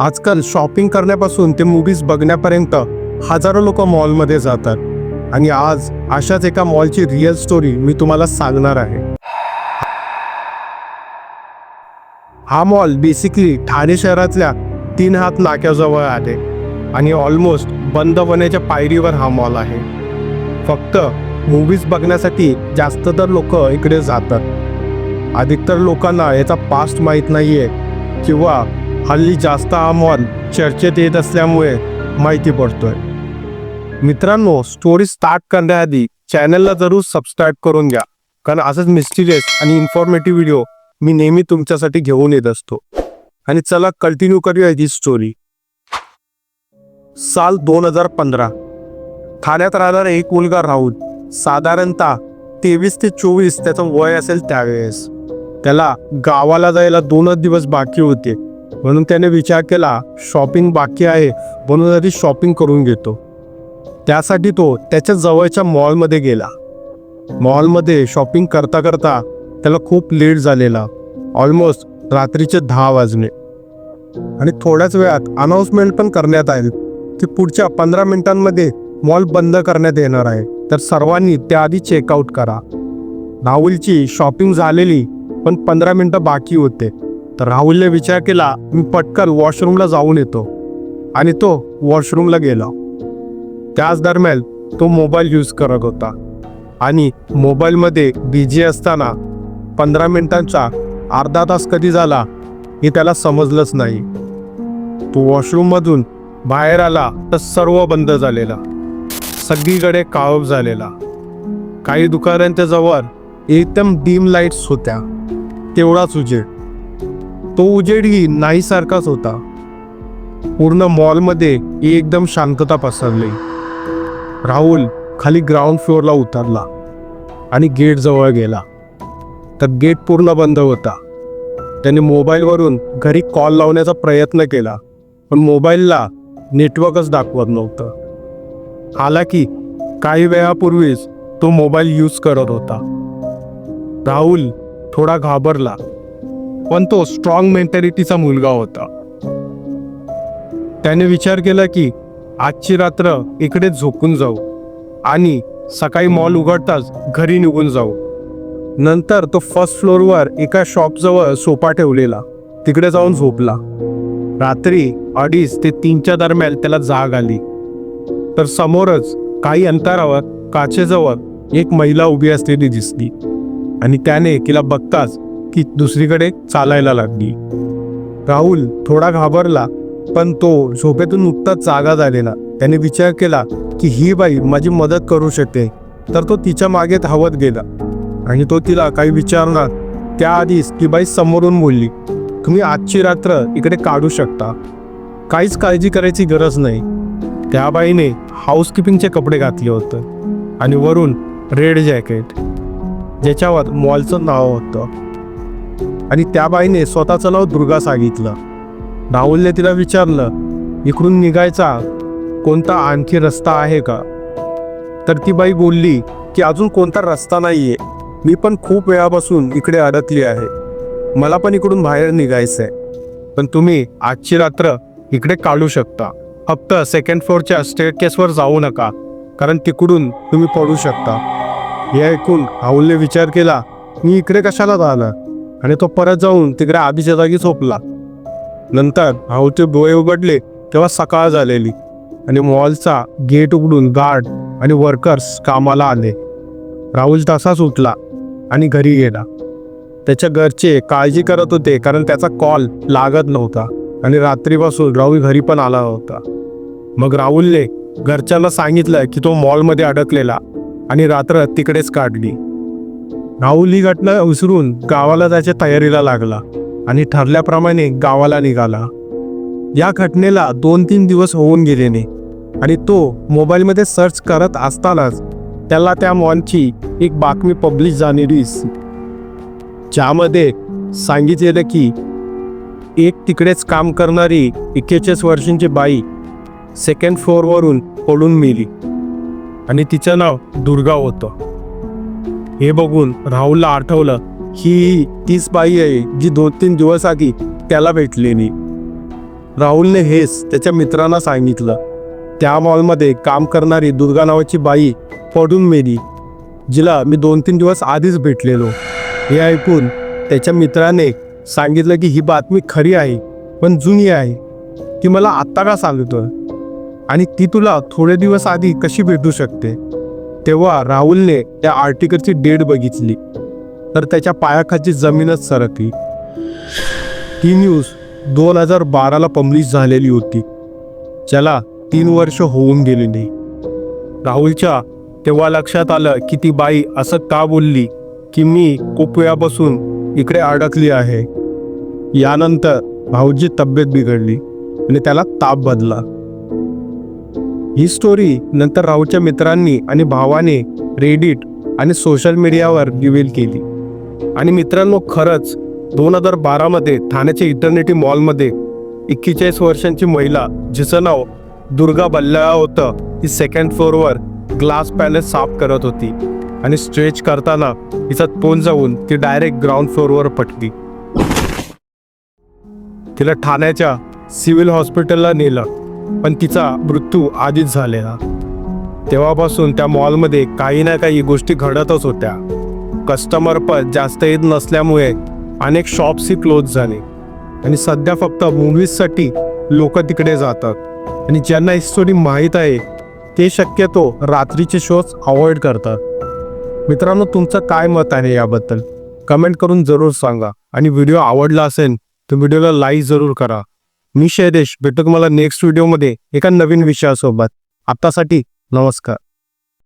आजकाल शॉपिंग करण्यापासून ते मूवीज बघण्यापर्यंत हजारो लोक मॉलमध्ये जातात. आणि आज अशाच एका मॉलची रिअल स्टोरी मी तुम्हाला सांगणार आहे. हा मॉल बेसिकली ठाणे शहरातल्या तीन हात नाक्याजवळ आहे. आणि ऑलमोस्ट बंद होण्याच्या पायरीवर हा मॉल आहे. फक्त मूवीज बघण्यासाठी जास्त तर लोक इकडे जातात. अधिकतर लोकांना याचा पास्ट माहीत नाहीये. किंवा हल्ली जास्त हा चर्चेत येत असल्यामुळे माहिती पडतोय. मित्रांनो स्टोरी स्टार्ट करण्याआधी चॅनलला जरूर सबस्क्राईब करून घ्या. कारण असंच मिस्टिरियस आणि इन्फॉर्मेटिव्ह व्हिडिओ मी नेहमी तुमच्यासाठी घेऊन येत असतो. आणि चला कंटिन्यू करूया ही स्टोरी साल दोन हजार पंधरा. ठाण्यात राहणारा एक मुलगा राहुल साधारणतः तेवीस ते चोवीस त्याचं वय असेल त्यावेळेस. त्याला गावाला जायला दोनच दिवस बाकी होते. म्हणून त्याने विचार केला शॉपिंग बाकी आहे म्हणून आधी शॉपिंग करून घेतो. त्यासाठी तो त्याच्या जवळच्या मॉलमध्ये गेला. मॉलमध्ये शॉपिंग करता करता त्याला खूप लेट झालेला ऑलमोस्ट रात्रीचे दहा वाजले आणि थोड्याच वेळात अनाऊन्समेंट पण करण्यात आली की पुढच्या पंधरा मिनिटांमध्ये मॉल बंद करण्यात येणार आहे. तर सर्वांनी त्याआधी चेकआउट करा. राहुलची शॉपिंग झालेली पण पंधरा मिनटं बाकी होते. तर राहुलने विचार केला मी पटकन वॉशरूमला जाऊन येतो. आणि तो वॉशरूमला गेला. त्याच दरम्यान तो मोबाईल यूज करत होता. आणि मोबाईलमध्ये बिझी असताना पंधरा मिनिटांचा अर्धा तास कधी झाला हे त्याला समजलंच नाही. तो वॉशरूममधून बाहेर आला तर सर्व बंद झालेला. सगळीकडे काळोख झालेला. काही दुकानांच्या जवळ एकदम डीम लाईट्स होत्या. तेवढाच उजेड. तो उजेडही नाहीसारखाच होता. पूर्ण मॉलमध्ये एकदम शांतता पसरली. राहुल खाली ग्राउंड फ्लोअरला उतरला आणि गेट जवळ गेला. तर गेट पूर्ण बंद होता. त्याने मोबाईलवरून घरी कॉल लावण्याचा प्रयत्न केला पण मोबाईलला नेटवर्कच दाखवत नव्हतं. आला की काही वेळापूर्वीच तो मोबाईल यूज करत होता. राहुल थोडा घाबरला. पण तो स्ट्रॉंग मेंटॅलिटीचा मुलगा होता. त्याने विचार केला की आजची रात्र इकडे झोपून जाऊ आणि सकाळी मॉल उघडताच घरी निघून जाऊ. नंतर तो फर्स्ट फ्लोअरवर एका शॉपजवळ सोपा ठेवलेला तिकडे जाऊन झोपला. रात्री अडीच ते तीनच्या दरम्यान त्याला जाग आली. तर समोरच काही अंतरावर काचेजवळ एक महिला उभी असलेली दिसली आणि त्याने तिला बघताच की दुसरीकडे चालायला लागली. राहुल थोडा घाबरला पण तो झोपेतून नुकताच जागा झालेला. त्याने विचार केला की ही बाई माझी मदत करू शकते. तर तो तिच्यामागे धावत गेला. आणि तो तिला काही विचारणार त्याआधीच ती बाई समोरून बोलली तुम्ही आजची रात्र इकडे काढू शकता. काहीच काळजी करायची गरज नाही. त्या बाईने हाऊसकीपिंगचे कपडे घातले होतं आणि वरून रेड जॅकेट ज्याच्यावर मॉलचं नाव होतं. आणि त्या बाईने स्वतःचं नाव दुर्गा सांगितलं. राहुलने तिला विचारलं इकडून निघायचा कोणता आणखी रस्ता आहे का? तर ती बाई बोलली की अजून कोणता रस्ता नाही आहे मी पण खूप वेळापासून इकडे अडकली आहे. मला पण इकडून बाहेर निघायचं आहे पण तुम्ही आजची रात्र इकडे काढू शकता. फक्त सेकंड फ्लोअरच्या स्टेअरकेसवर जाऊ नका कारण तिकडून तुम्ही पडू शकता. हे ऐकून राहुलने विचार केला मी इकडे कशाला जाणार? आणि तो परत जाऊन तिकडे आधीच्या जागी झोपला. नंतर भाऊचे डोळे उघडले तेव्हा सकाळ झालेली आणि मॉलचा गेट उघडून गार्ड आणि वर्कर्स कामाला आले. राहुल तसाच उठला आणि घरी गेला. त्याच्या घरचे काळजी करत होते कारण त्याचा कॉल लागत नव्हता आणि रात्रीपासून राहुल घरी पण आला होता मग राहुलने घरच्यांना सांगितलं की तो मॉलमध्ये अडकलेला आणि रात्र तिकडेच काढली. राहुल ही घटना विसरून गावाला जायच्या तयारीला लागला आणि ठरल्याप्रमाणे गावाला निघाला. या घटनेला दोन तीन दिवस होऊन गेलेने आणि तो मोबाईलमध्ये सर्च करत असतानाच त्याला त्या मॉनची एक बातमी पब्लिश झालेली ज्यामध्ये सांगितलेलं की एक तिकडेच काम करणारी एक्केचाळीस वर्षांची बाई सेकंड फ्लोअरवरून पडून मेली. आणि तिचं नाव दुर्गा होतं. हे बघून राहुलला आठवलं ही तीच बाई आहे जी दोन तीन दिवस आधी त्याला भेटलेली. राहुलने हेच त्याच्या मित्रांना सांगितलं. त्या मॉलमध्ये काम करणारी दुर्गा नावाची बाई पडून मेली जिला मी दोन तीन दिवस आधीच भेटलेलो. हे ऐकून त्याच्या मित्राने सांगितलं की ही बातमी खरी आहे पण जुनी आहे. ती मला आत्ता का सांगितलं आणि ती तुला थोडे दिवस आधी कशी भेटू शकते? तेव्हा राहुलने त्या आर्टिकलची डेट बघितली. तर त्याच्या पायाखालची जमीनच सरकली. ती न्यूज दोन हजार बाराला पब्लिश झालेली होती. ज्याला तीन वर्ष होऊन गेलेली राहुलच्या तेव्हा लक्षात आलं की ती बाई असं का बोलली की मी खूप वेळापासून इकडे अडकली आहे. यानंतर भाऊची तब्येत बिघडली आणि त्याला ताप बदला. ही स्टोरी नंतर राहुलच्या मित्रांनी आणि भावाने रेडिट आणि सोशल मीडियावर रिव्हील केली. आणि मित्रांनो खरंच दोन हजार बारामध्ये ठाण्याच्या इटर्निटी मॉलमध्ये एक्केचाळीस वर्षांची महिला जिचं नाव दुर्गा बल्लाळा होतं ती सेकंड फ्लोअरवर ग्लास पॅलेस साफ करत होती. आणि स्ट्रेच करताना तिचा तोंड जाऊन ती डायरेक्ट ग्राउंड फ्लोअरवर पटली. तिला ठाण्याच्या सिव्हिल हॉस्पिटलला नेलं. पण तिचा मृत्यू आधीच झालेला. तेव्हापासून त्या मॉलमध्ये काही ना काही गोष्टी घडतच होत्या. कस्टमर पण जास्त येत नसल्यामुळे अनेक शॉप्सही क्लोज झाले. आणि सध्या फक्त मूवीजसाठी लोक तिकडे जातात. आणि ज्यांना ही स्टोरी माहीत आहे ते शक्यतो रात्रीचे शोज अवॉइड करतात. मित्रांनो तुमचं काय मत आहे याबद्दल? कमेंट करून जरूर सांगा. आणि व्हिडिओ आवडला असेल तर व्हिडिओला लाईक जरूर करा. मी शैलेश भेटू तुम्हाला नेक्स्ट व्हिडिओमध्ये एका नवीन विषयासोबत. आत्तासाठी नमस्कार.